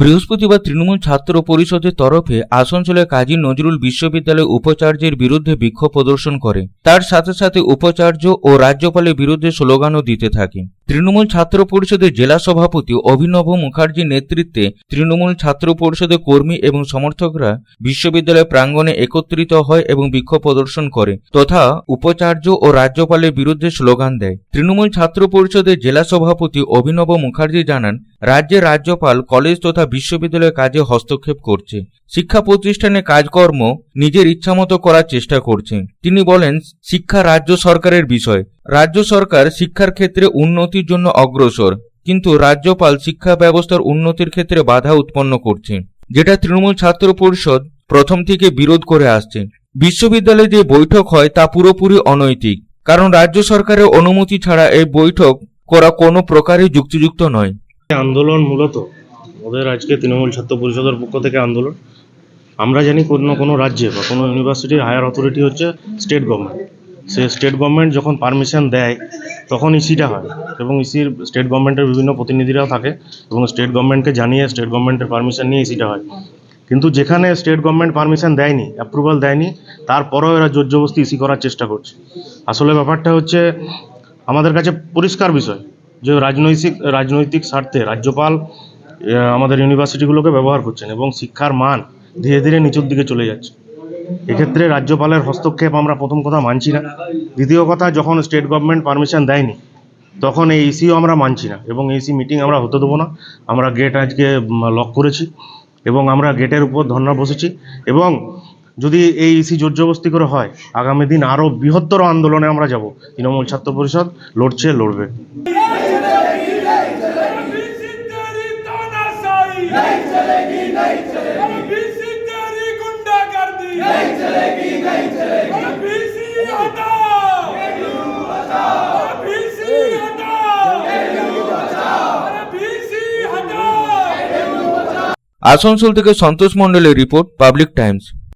বৃহস্পতিবার তৃণমূল ছাত্র পরিষদের তরফে আসানসোলে কাজী নজরুল বিশ্ববিদ্যালয় উপাচার্যের বিরুদ্ধে বিক্ষোভ প্রদর্শন করে। তার সাথে সাথে উপাচার্য ও রাজ্যপালের বিরুদ্ধে স্লোগানও দিতে থাকে। তৃণমূল ছাত্র পরিষদের জেলা সভাপতি অভিনব মুখার্জির নেতৃত্বে তৃণমূল ছাত্র পরিষদের কর্মী এবং সমর্থকরা বিশ্ববিদ্যালয় প্রাঙ্গণে একত্রিত হয় এবং বিক্ষোভ প্রদর্শন করে তথা উপাচার্য ও রাজ্যপালের বিরুদ্ধে স্লোগান দেয়। তৃণমূল ছাত্র পরিষদের জেলা সভাপতি অভিনব মুখার্জি জানান রাজ্যের রাজ্যপাল, কলেজ তথা বিশ্ববিদ্যালয়ের কাজে হস্তক্ষেপ করছে। শিক্ষা প্রতিষ্ঠানে কাজকর্ম নিজের ইচ্ছামতো করার চেষ্টা করছে। তিনি বলেন, শিক্ষা রাজ্য সরকারের বিষয়। রাজ্য সরকার শিক্ষার ক্ষেত্রে উন্নতির জন্য অগ্রসর, কিন্তু রাজ্যপাল শিক্ষা ব্যবস্থার উন্নতির ক্ষেত্রে বাধা উৎপন্ন করছে, যেটা তৃণমূল ছাত্র পরিষদ প্রথম থেকে বিরোধ করে আসছে। বিশ্ববিদ্যালয়ে যে বৈঠক হয় তা পুরোপুরি অনৈতিক, কারণ রাজ্য সরকারের অনুমতি ছাড়া এই বৈঠক করা কোনো প্রকারই যুক্তিযুক্ত নয়। আন্দোলন মূলত ওদের আজকে তৃণমূল ছাত্র পরিষদের পক্ষ থেকে আন্দোলন। আমরা জানি কোনো কোনো রাজ্যে বা কোনো ইউনিভার্সিটির হায়ার অথরিটি হচ্ছে স্টেট গভর্নমেন্ট সে স্টেট গভর্নমেন্ট যখন পারমিশন দেয়, তখন ইসিটা হয় এবং ইসির স্টেট গভর্নমেন্টের বিভিন্ন প্রতিনিধিরাও থাকে এবং স্টেট গভর্নমেন্টকে জানিয়ে স্টেট গভর্নমেন্টের পারমিশন নিয়ে ইসিটা হয়। কিন্তু যেখানে স্টেট গভর্নমেন্ট পারমিশন দেয়নি অ্যাপ্রুভাল দেয়নি, তারপরেও এরা জোর জবস্তি ইসি করার চেষ্টা করছে। আসলে ব্যাপারটা হচ্ছে, আমাদের কাছে পরিষ্কার বিষয়। যে রাজনৈতিক রাজনৈতিক স্বার্থে রাজ্যপাল আমাদের ইউনিভার্সিটিগুলোকে ব্যবহার করছেন এবং শিক্ষার মান ধীরে ধীরে নিচুর দিকে চলে যাচ্ছে। এক্ষেত্রে রাজ্যপালের হস্তক্ষেপ আমরা প্রথম কথা মানছি না। দ্বিতীয় কথা, যখন স্টেট গভর্নমেন্ট পারমিশন দেয়নি, তখন এই ইসিও আমরা মানছি না এবং ইসি মিটিং আমরা হতে দেবো না। আমরা গেট আজকে লক করেছি এবং আমরা গেটের উপর ধর্না বসেছি এবং যদি এই ইসি জোরজবস্তি করে হয়, আগামী দিন আরও বৃহত্তর আন্দোলনে আমরা যাব। তৃণমূল ছাত্র পরিষদ লড়ছে, লড়বে। আসানসোল থেকে সন্তোষ মন্ডলের report, public times.